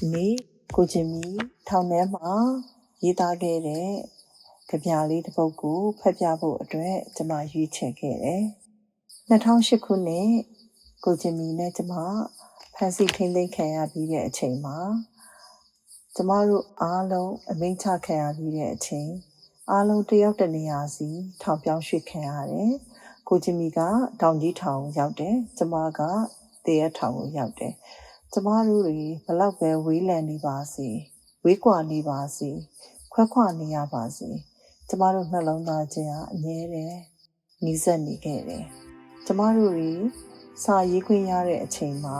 ဒီနေ့ကိုချင်မီထောင်ထဲမှာရေးသားခဲ့တဲ့ကြပြလေးတစ်ပုဒ်ကိုဖတ်ပြဖို့အတွက်ကျွန်မရွေးချယ်ခဲ့တယ်2008ခုနှစ်ကိုချင်မီနဲ့ကျွန်မဖန်စီထိမ့်သိမ်းခံရပြီးတဲ့အချိန်မှာကျမတို့အားလုံးအမိန့်ချခံရပြီးတဲ့အချိန်အားလုံးတယောက်တစ်နေရာစီထောင်ပြောင်းရွှေ့ခံရတယ်။ကိုချင်မီကတောင်ကြီးထောင်ရောက်တယ်။ကျမကတရထောင်ကိုရောက်တယ်။ ကျမတို့တွေဘလောက်ပဲဝေးလံနေပါစေဝေးကွာနေပါစေခွဲခွာနေရပါစေကျမတို့နှလုံးသားချင်းဟာအမြဲတမ်းနှီးစပ်နေခဲ့တယ်။ကျမတို့တွေစာရေးခွင့်ရတဲ့အချိန်မှာ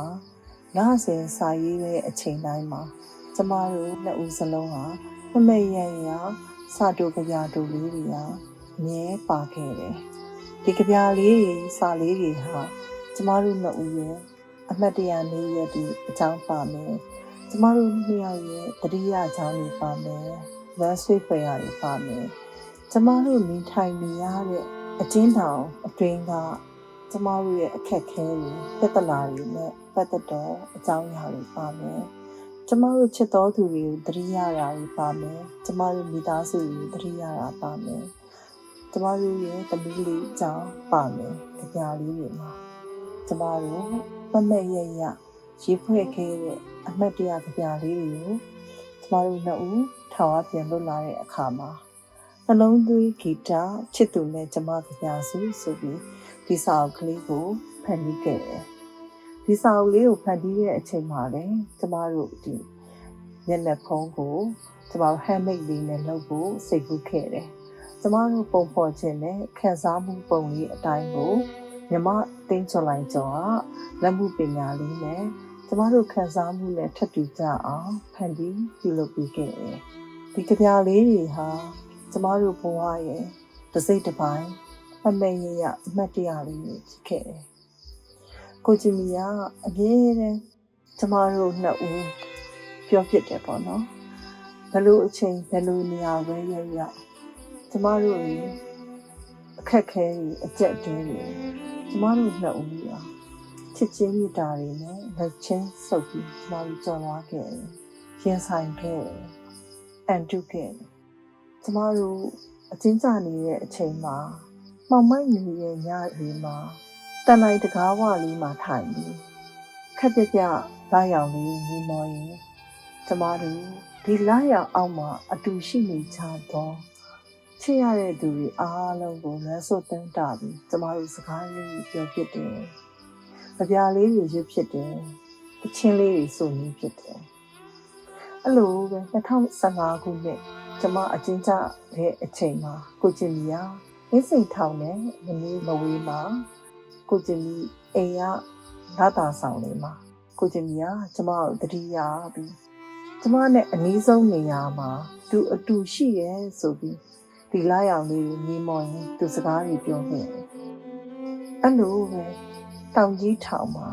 လစဉ်စာရေးတဲ့အချိန်တိုင်းမှာကျမတို့နှစ်ဦးစလုံးဟာမမေ့ရရစာတူကြပြတူလေးတွေဟာအမြဲပါခဲ့တယ်။ဒီကြပြလေးတွေစာလေးတွေဟာကျမတို့နှစ်ဦးရဲ့ အမှတ်တရနေရတဲ့အကြောင်းပါမယ်။ကျမတို့နှစ်ယောက်ရဲ့တတိယအကြောင်းတွေပါမယ်။လမ်းဆွေးဖွယ်ရတွေပါမယ်။ကျမတို့နေထိုင်နေရတဲ့အကျဉ်းထောင်အတွင်းကကျမတို့ရဲ့အခက်အခဲတွေပြဿနာတွေနဲ့ပတ်သက်တဲ့အကြောင်းအရာတွေပါမယ်။ကျမတို့ချစ်တော်သူတွေကိုတတိယရာတွေပါမယ်။ကျမတို့မိသားစုတွေကိုတတိယရာပါမယ်။ကျမတို့ရဲ့သမီးလေးအကြောင်းပါမယ်။ကြပြလေးတွေမှာကျမတို့ မမက်ရရရေးဖွဲ့ခဲ့တဲ့အမှတ်တရကြပြလေးတွေကိုကျမတို့နှစ်ဦးထောင်အပြန်လွတ်လာတဲ့အခါမှာနှလုံးသွေးဂီတချစ်သူနဲ့ကျမကြပြစုဆိုပြီးဒီစာအုပ်ကလေးကိုဖန်တီးခဲ့တယ်။ဒီစာအုပ်လေးကိုဖန်တီးတဲ့အချိန်မှာလည်းကျမတို့ဒီမျက်နှာဖုံးကိုကျမတို့ handmade လေးနဲ့လုပ်ဖို့စိတ်ကူးခဲ့တယ်။ကျမတို့ပုံဖော်ခြင်းနဲ့ခံစားမှုပုံလေးအတိုင်းကို မြမတင်းချွန်လိုက်ကျော်ကလက်မှုပညာလေးနဲ့ကျမတို့ခံစားမှုနဲ့ထပ်တူကြအောင်ဖန်တီးပြုလုပ်ပေးခဲ့တယ်။ဒီကြပြလေးတွေဟာကျမတို့ဘဝရဲ့တစ်စိတ်တစ်ပိုင်းအမေရရအမှတ်တရလေးတွေဖြစ်ခဲ့တယ်။ကိုဂျီမီကအမြဲတမ်းကျမတို့နှစ်ဦးပြောဖြစ်တယ်ပေါ့နော်။ဘယ်လိုအချိန်ဘယ်လိုနေရာပဲရရကျမတို့တွေအခက်ခဲတွေအကြက်တဲတွေ ကျမတို့နှစ်ဦးကချစ်ချင်းမြတ်တာတွေနဲ့လက်ချင်းဆုပ်ပြီးကျမတို့ကြော်လွားခဲ့တယ်။ရင်ဆိုင်ခဲ့တယ်။အန်တုခဲ့တယ်။ကျမတို့အချင်းကြနေတဲ့အချိန်မှာမှောင်မိုက်နေတဲ့ညလေးမှာတန်လိုက်တကားဝလေးမှာထိုင်ပြီးခက်ပြပြလာရောက်လေးညီမော်ရင်ကျမတို့ဒီလာရောက်အောက်မှာအတူရှိနေကြတော့ ချစ်ရတဲ့သူတွေအားလုံးကိုလမ်းစွတ်တန်းတာပြီးကျမတို့စကားလေးပြောဖြစ်တယ်။ကြပြလေးတွေရွတ်ဖြစ်တယ်။တချင်းလေးတွေဆိုနေဖြစ်တယ်။အဲ့လိုပဲ2015ခုနှစ်ကျမအချင်းကြတဲ့အချိန်မှာကိုကျင်မီယာအင်းစိန်ထောင်နဲ့မနီးမဝေးမှာကိုကျင်မီအိမ်ကလာတာဆောင်လေးမှာကိုကျင်မီယာကျမကိုတတိယပြီးကျမနဲ့အနည်းဆုံးနေရာမှာသူအတူရှိရဲဆိုပြီး ဒီလာရောင်လေးကိုမြင်မော်ရင်သူစကားတွေပြောခဲ့တယ်။အဲ့လိုပဲတောင်ကြီးထောင်မှာ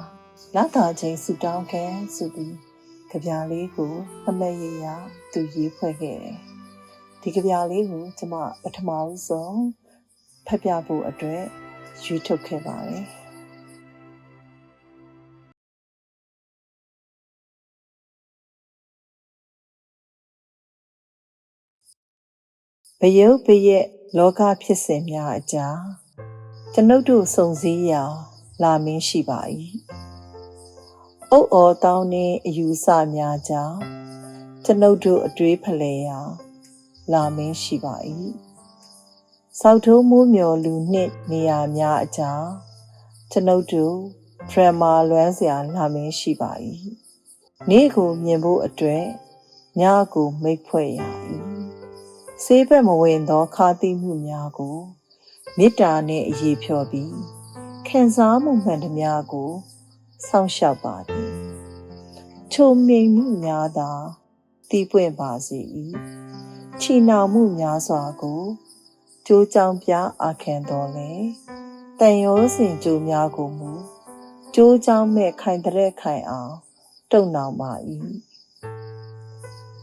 လာတာချင်းဆူတောင်းခဲ့ဆိုပြီးကြပြလေးကိုအမေရရသူရေးဖွဲ့ခဲ့တယ်။ဒီကြပြလေးကိုကျမပထမဆုံးဖတ်ပြဖို့အတွက်ရွေးထုတ်ခဲ့ပါတယ်။ ဘယုတ်ဘရက်လောကဖြစ်စဉ်များအကြားကျွန်ုပ်တို့စုံစည်းရာလာမင်းရှိပါ၏။အုတ်အော်တောင်းနှင့်အယူဆများကြောင့်ကျွန်ုပ်တို့အတွေးဖလှယ်ရာလာမင်းရှိပါ၏။စောက်ထိုးမိုးမျော်လူနှင့်နေရာများအကြားကျွန်ုပ်တို့ဒရမာလွမ်းစရာလာမင်းရှိပါ၏။နေ့ကိုမြင်ဖို့အတွက်ညကိုမိတ်ဖွဲ့ရ၏။ ဆေးဘက်မဝင်သောခါတိမှုများကိုမေတ္တာနှင့်အရေးဖြော်ပြီးခံစားမှုမှန်သမျှကိုစောင့်ရှောက်ပါသည်။ချုံမြိန်မှုများသာတည်ပွင့်ပါစေ၏။ချီနှောင်မှုများစွာကိုကြိုးကြောင်ပြအာခံတော်လဲတန်ရောစင်ကြိုးများကိုမူကြိုးကြောင်မဲ့ခိုင်တဲ့ခိုင်အောင်တုံနောင်ပါ၏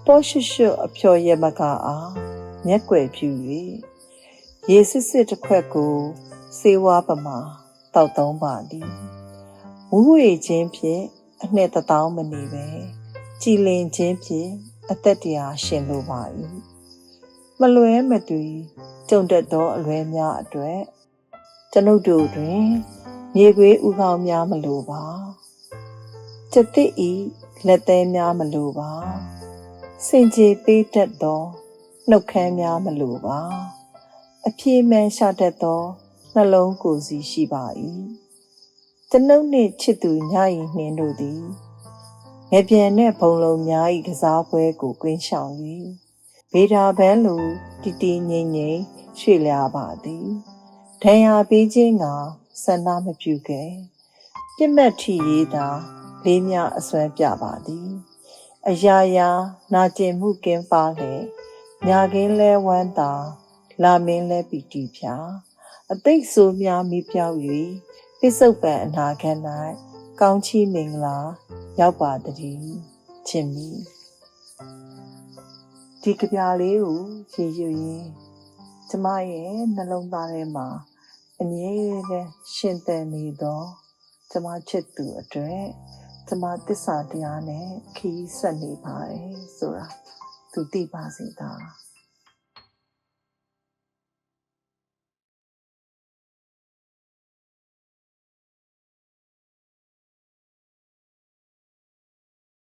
ပေါ်ရှုရှုအဖျော်ရမကအား မျက်ွယ်ဖြူ၍ရေစစ်စစ်တစ်ခွက်ကိုစေဝါပမာတောက်သုံးပါသည်မူးဝေခြင်းဖြင့်အနှစ်တထောင်မနေပဲကြည်လင်ခြင်းဖြင့်အသက်တရားရှင်လိုပါ၏မလွဲမသွေကြုံတတ်သောအလွဲများအတွေ့ကျွန်ုပ်တို့တွင်မြေခွေးဥကောင်းများမလိုပါကျက်တိဤလက်သေးများမလိုပါစင်ကြေပေးတတ်သော နှုတ်ခမ်းများမလိုပါအပြည့်မှန်ရှာတတ်သောနှလုံးကိုယ်စီရှိပါ၏ကျွန်ုပ်နှင့်ချစ်သူညရင်နှင်းတို့သည်ငပြန်နှင့်ဘုံလုံးများ၏ကစားပွဲကိုကွင်းရှောင်၍ဗေဒာဘန်းလိုတည်တည်ငြိမ်ငြိမ်ရွှေ့လျားပါသည်ဒဏ်ရာပေးခြင်းကဆန္ဒမပြုခဲ့ပြစ်မှတ်ထီရေးသာလေးများအစွမ်းပြပါသည် အရာရာနာကျင်မှုကင်းပါလေ ညာကင်းလဲဝမ်းသာလာမင်းလဲပီတီဖြာအသိဆိုးများမိပြောက်၍ပိစုတ်ပံအနာခံ၌ကောင်းချီးမင်္ဂလာ ရောက်ပါတည်းချင်းမီဒီကြပြလေးကိုရေရွရင်ကျမရဲ့နှလုံးသားထဲမှာအမြဲတမ်းရှင်သန်နေသောကျမချစ်သူအတွက်ကျမသစ္စာတရားနဲ့ခီးဆက်နေပါတယ်ဆိုတာ သူသိပါစေသား